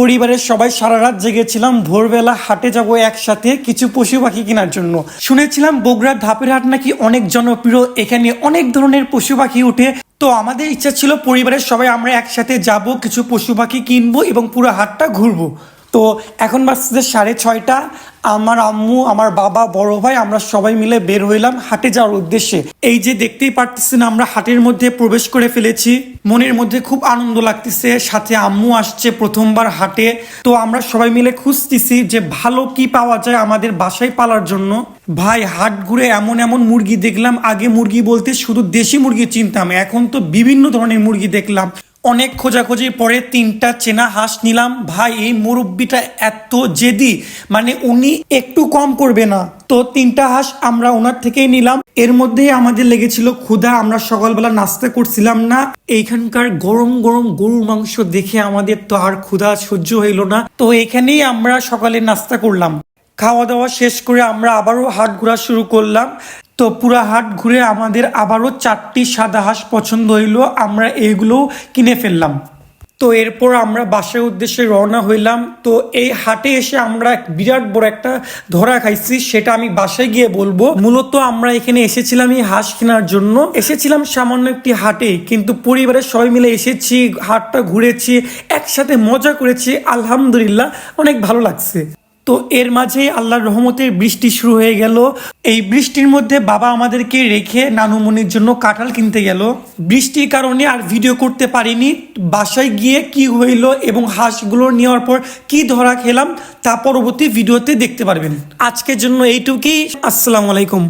পরিবারের সবাই সারা রাত জেগেছিলাম, ভোরবেলা হাটে যাব একসাথে কিছু পশু পাখি কেনার জন্য। শুনেছিলাম বগুড়ার ধাপের হাট নাকি অনেক জনপ্রিয়, এখানে অনেক ধরনের পশু পাখি উঠে। তো আমাদের ইচ্ছা ছিল পরিবারের সবাই আমরা একসাথে যাব, কিছু পশু পাখি কিনবো এবং পুরো হাটটা ঘুরবো। তো এখন বাজছে সাড়ে ছয়টা, আমার আম্মু, আমার বাবা, বড় ভাই, আমরা সবাই মিলে বের হইলাম হাটে যাওয়ার উদ্দেশ্যে। এই যে দেখতেই পারতেছেন আমরা হাটের মধ্যে প্রবেশ করে ফেলেছি। মনের মধ্যে খুব আনন্দ লাগতেছে, সাথে আম্মু আসছে প্রথমবার হাটে। তো আমরা সবাই মিলে খুঁজতেছি যে ভালো কি পাওয়া যায় আমাদের বাসায় পালার জন্য। ভাই, হাট ঘুরে এমন এমন মুরগি দেখলাম। আগে মুরগি বলতে শুধু দেশি মুরগি চিনতাম, এখন তো বিভিন্ন ধরনের মুরগি দেখলাম। অনেক খোঁজাখুঁজির পরে তিনটা চেনা হাঁস নিলাম। ভাই, এই মুরব্বিটা এত জেদি মানে উনি একটু কম করবে না। তো তিনটা হাঁস আমরা ওনার থেকেই নিলাম। এর মধ্যেই আমাদের লেগেছিল ক্ষুধা, আমরা সকালবেলা নাস্তা করছিলাম না। এইখানকার গরম গরম গরুর মাংস দেখে আমাদের তো আর ক্ষুধা সহ্য হইল না। তো এখানেই আমরা সকালে নাস্তা করলাম। খাওয়া দাওয়া শেষ করে আমরা আবারও হাট ঘোরা শুরু করলাম। তো পুরা হাট ঘুরে আমাদের আবারও চারটি সাদা হাঁস পছন্দ হইল, আমরা এগুলোও কিনে ফেললাম। তো এরপর আমরা বাসার উদ্দেশ্যে রওনা হইলাম। তো এই হাটে এসে আমরা এক বিরাট বড় একটা ধরা খাইছি, সেটা আমি বাসায় গিয়ে বলব। মূলত আমরা এখানে এসেছিলাম এই হাঁস কেনার জন্য। এসেছিলাম সামান্য একটি হাটে, কিন্তু পরিবারের সবাই মিলে এসেছি, হাটটা ঘুরেছি, একসাথে মজা করেছি। আলহামদুলিল্লাহ, অনেক ভালো লাগছে। তো এর মাঝে আল্লাহর রহমতের বৃষ্টি শুরু হয়ে গেল। এই বৃষ্টির মধ্যে বাবা আমাদেরকে রেখে নানুমনির জন্য কাঁঠাল কিনতে গেল। বৃষ্টির কারণে আর ভিডিও করতে পারিনি। বাসায় গিয়ে কি হইল এবং হাঁসগুলো নেওয়ার পর কি ধরা খেলাম তা পরবর্তী ভিডিওতে দেখতে পারবেন। আজকের জন্য এইটুকুই। আসসালামু আলাইকুম।